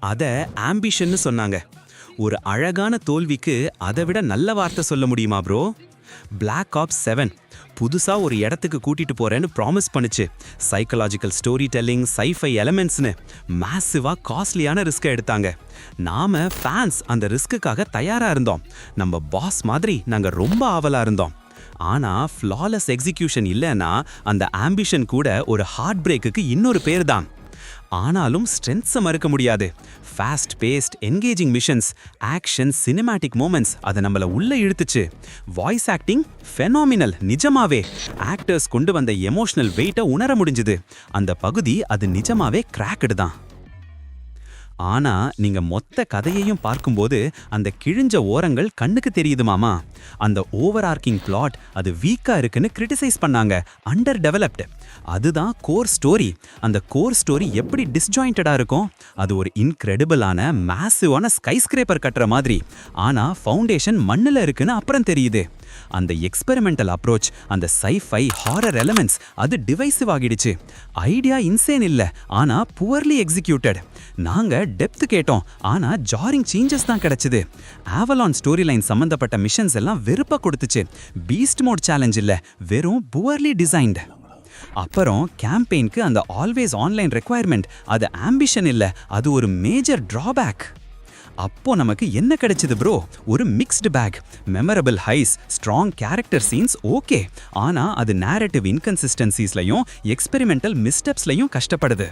அதை ஆம்பிஷன்னு சொன்னாங்க. ஒரு அழகான தோல்விக்கு அதை விட நல்ல வார்த்தை சொல்ல முடியுமா ப்ரோ பிளாக் ஆப் செவன் புதுசாக ஒரு இடத்துக்கு கூட்டிகிட்டு போகிறேன்னு ப்ராமிஸ் பண்ணுச்சு. சைக்கலாஜிக்கல் ஸ்டோரி டெல்லிங் சைஃபை எலமெண்ட்ஸ்னு மேசிவாக காஸ்ட்லியான ரிஸ்க்கை எடுத்தாங்க. நாம் ஃபேன்ஸ் அந்த ரிஸ்க்குக்காக தயாராக இருந்தோம். நம்ம பாஸ் மாதிரி நாங்கள் ரொம்ப ஆவலாக இருந்தோம். ஆனால் ஃப்ளாலெஸ் எக்ஸிகியூஷன் இல்லைன்னா அந்த ஆம்பிஷன் கூட ஒரு ஹார்ட் பிரேக்குக்கு இன்னொரு பேர் தான். ஆனாலும் ஸ்ட்ரென்த்ஸை மறுக்க முடியாது. Fast paced engaging missions action cinematic moments அதை நம்மளை உள்ள இழுத்துச்சு. வாய்ஸ் ஆக்டிங் ஃபெனாமினல் நிஜமாவே. ஆக்டர்ஸ் கொண்டு வந்த எமோஷனல் வெயிட்டை உணர முடிஞ்சுது. அந்த பகுதி அது நிஜமாவே கிராக்கடு தான். ஆனா நீங்க மொத்த கதையையும் பார்க்கும்போது அந்த கிழிஞ்ச ஓரங்கள் கண்ணுக்கு தெரியுது மாமா. அந்த ஓவர் ஆர்க்கிங் பிளாட் அது வீக்கா இருக்குன்னு கிரிட்டிசைஸ் பண்ணாங்க. அண்டர் டெவலப்டு அதுதான் கோர் ஸ்டோரி அந்த கோர் ஸ்டோரி எப்படி டிஸ்ஜாயிண்டடாக இருக்கும்? அது ஒரு இன்க்ரெடிபிளான மேசிவான ஸ்கைஸ்கிரேப்பர் கட்டுற மாதிரி. ஆனா ஃபவுண்டேஷன் மண்ணுல இருக்குன்னு அப்புறம் தெரியுது. அந்த எக்ஸ்பெரிமெண்டல் அப்ரோச் அந்த சைஃபை ஹாரர் எலமெண்ட்ஸ் அது டிவைசிவ் ஆகிடுச்சு. ஐடியா இன்சேன் இல்ல ஆனா புவர்லி எக்ஸிக்யூட்டட் நாங்க டெப்த் கேட்டோம் ஆனா ஜாரிங் சேஞ்சஸ் தான் கிடைச்சிது. ஆவலான் ஸ்டோரி லைன் சம்மந்தப்பட்ட மிஷன்ஸ் எல்லாம் வெறுப்ப கொடுத்துச்சு. பீஸ்ட் மோட் சேலஞ்ச் இல்ல வெறும் புவர்லி டிசைன்டு அப்புறம் கேம்பெயினுக்கு அந்த ஆல்வேஸ் ஆன்லைன் ரெக்குவயர்மெண்ட் அது ஆம்பிஷன் இல்ல அது ஒரு மேஜர் டிராபேக் அப்போ நமக்கு என்ன கிடைச்சது ப்ரோ ஒரு mixed bag memorable highs strong character scenes okay ஆனால் அது நேரட்டிவ் இன்கன்சிஸ்டன்சிஸ்லையும் எக்ஸ்பெரிமெண்டல் மிஸ்டெப்ஸ்லையும் கஷ்டப்படுது.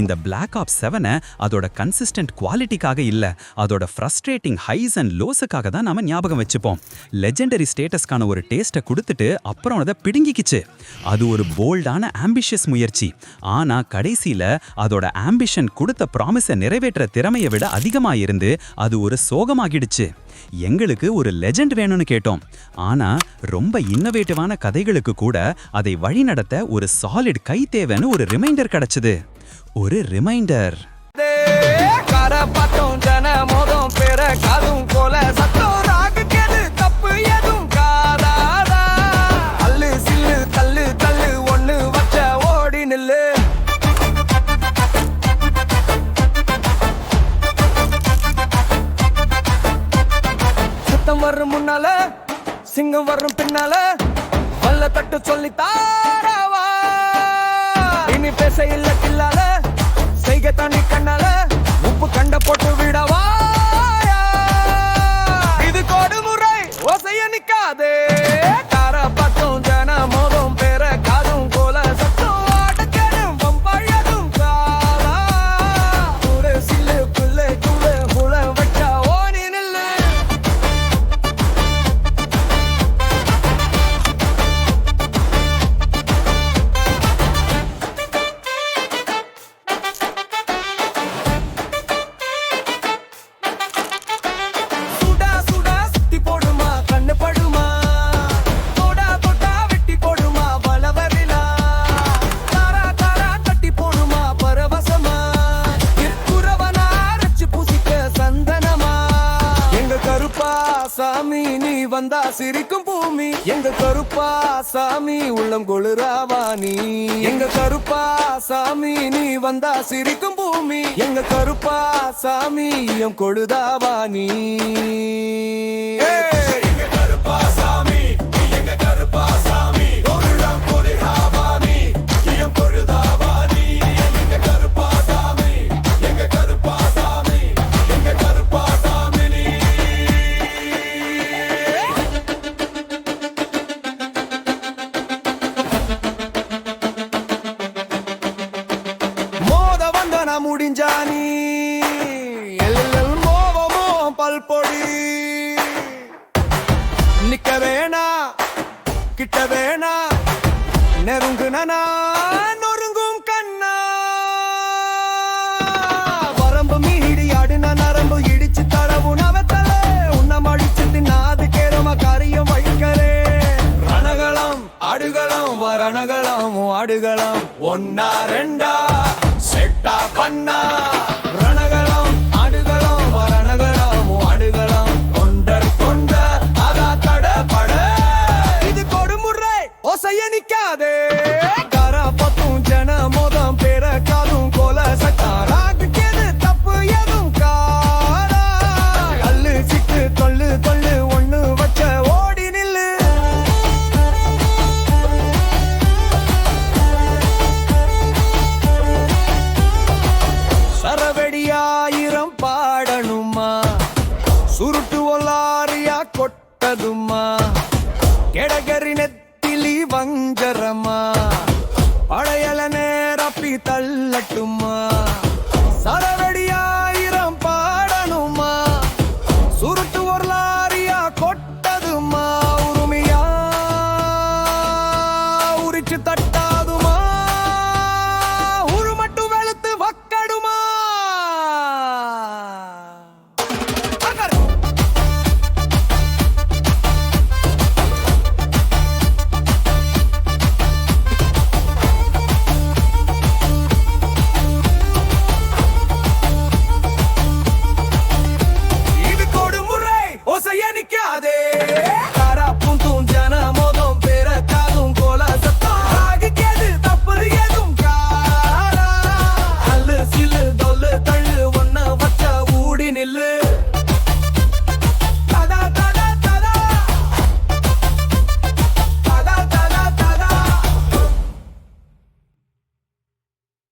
இந்த பிளாக் ஆப் செவனை அதோட கன்சிஸ்டன்ட் குவாலிட்டிக்காக இல்லை. அதோட ஃப்ரஸ்ட்ரேட்டிங் ஹைஸ் அண்ட் லோஸுக்காக தான் நாம் ஞாபகம் வச்சுப்போம். லெஜெண்டரி ஸ்டேட்டஸ்க்கான ஒரு டேஸ்ட்டை கொடுத்துட்டு அப்புறம் அதை பிடுங்கிக்கிச்சு. அது ஒரு போல்டான ஆம்பிஷியஸ் முயற்சி. ஆனால் கடைசியில் அதோட ஆம்பிஷன் கொடுத்த ப்ராமிஸை நிறைவேற்ற திறமையை விட அதிகமாக இருந்து அது ஒரு சோகமாகிடுச்சு. எங்களுக்கு ஒரு லெஜெண்ட் வேணும்னு கேட்டோம். ஆனா ரொம்ப இன்னோவேட்டிவான கதைகளுக்கு கூட அதை வழிநடத்த ஒரு சாலிட் கை தேவைன்னு ஒரு ரிமைண்டர் கிடைச்சது. ஒரு ரிமைண்டர் கரை பட்டம் ஜன மோதம் பெற காதும் போல சத்தம் வரும் முன்னால சிங்கம் வரும் பின்னால வல்ல தட்டு சொல்லி தாரவா. இனி பேச இல்ல கில்லால வந்தா சிரிக்கும் பூமி. எங்க கருப்பா சாமி உள்ளம் கொளுராவா எங்க கருப்பா சாமி நீ வந்தா சிரிக்கும் பூமி. எங்க கருப்பா சாமி எம் கொழுதாவா மோவமோ பொடி. நிக்க வேணா கிட்ட வேணா நெருங்குனா நொறுங்கும் கண்ணா. வரம்பு மீடி ஆடுன நரம்பு இடிச்சு தரவு நவத்தலே உன்ன மடிச்சு தின்னாது கேரமா காரியம் வைக்கலே ரணகளம் ஆடுகளம் வரணகலம் ஆடுகளம் ஒன்னா ரெண்டா செட்டா பண்ணா. ஆயிரம் பாடணுமா? சுருட்டு ஒலாரியா கொட்டதுமா? கெடகரி நெத்திலி வஞ்சரமா? பழையல நேரப்பி தள்ளட்டுமா? சரவடி ஆயிரம் பாடணுமா? சுருட்டு ஒரு லாரியா கொட்டதுமா? உருமியா உரிச்சு தட்டு